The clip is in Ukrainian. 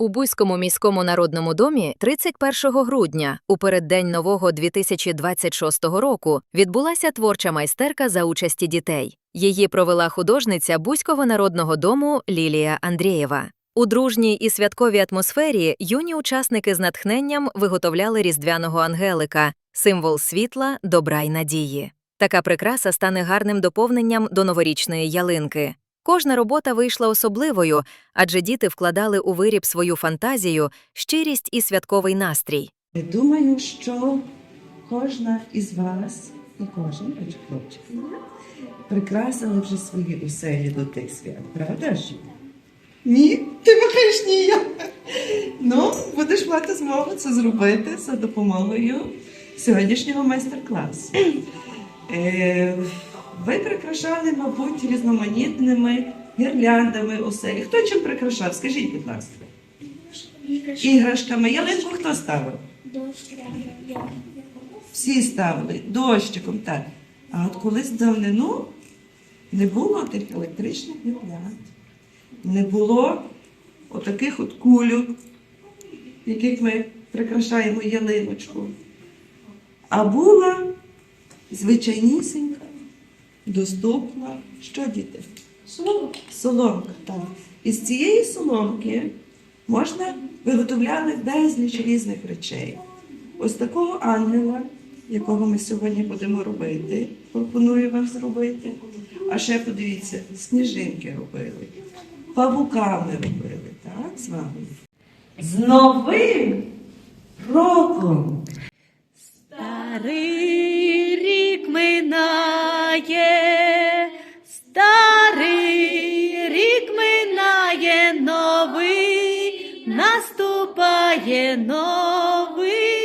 У Буйському міському народному домі 31 грудня, у переддень нового 2026 року, відбулася творча майстерка за участі дітей. Її провела художниця Буського народного дому Лілія Андрієва. У дружній і святковій атмосфері юні учасники з натхненням виготовляли різдвяного ангелика, символ світла, добра й надії. Така прикраса стане гарним доповненням до новорічної ялинки. Кожна робота вийшла особливою, адже діти вкладали у виріб свою фантазію, щирість і святковий настрій. Думаю, що кожна із вас і кожен хлопчик прикрасили вже свої оселі до тих свят, правда ж? Ні, ти махаєш ні. я. Ну, будеш мати змогу це зробити за допомогою сьогоднішнього майстер-класу. Ви прикрашали, мабуть, різноманітними гірляндами оселі. Хто чим прикрашав? Скажіть, будь ласка. Іграшками. Ялинку хто ставив? Всі ставили дощиком, так. А от колись давнину не було тих електричних гірлянд, не було отаких от кульок, яких ми прикрашаємо ялиночку. А була звичайнісінька, доступна. Що діти? Соломка, так. Із цієї соломки можна виготовляли безліч різних речей. Ось такого ангела, якого ми сьогодні будемо робити, пропоную вам зробити. А ще подивіться, сніжинки робили, павуками робили, так, з вами. З Новим роком! Старий рік минає, наступає новий.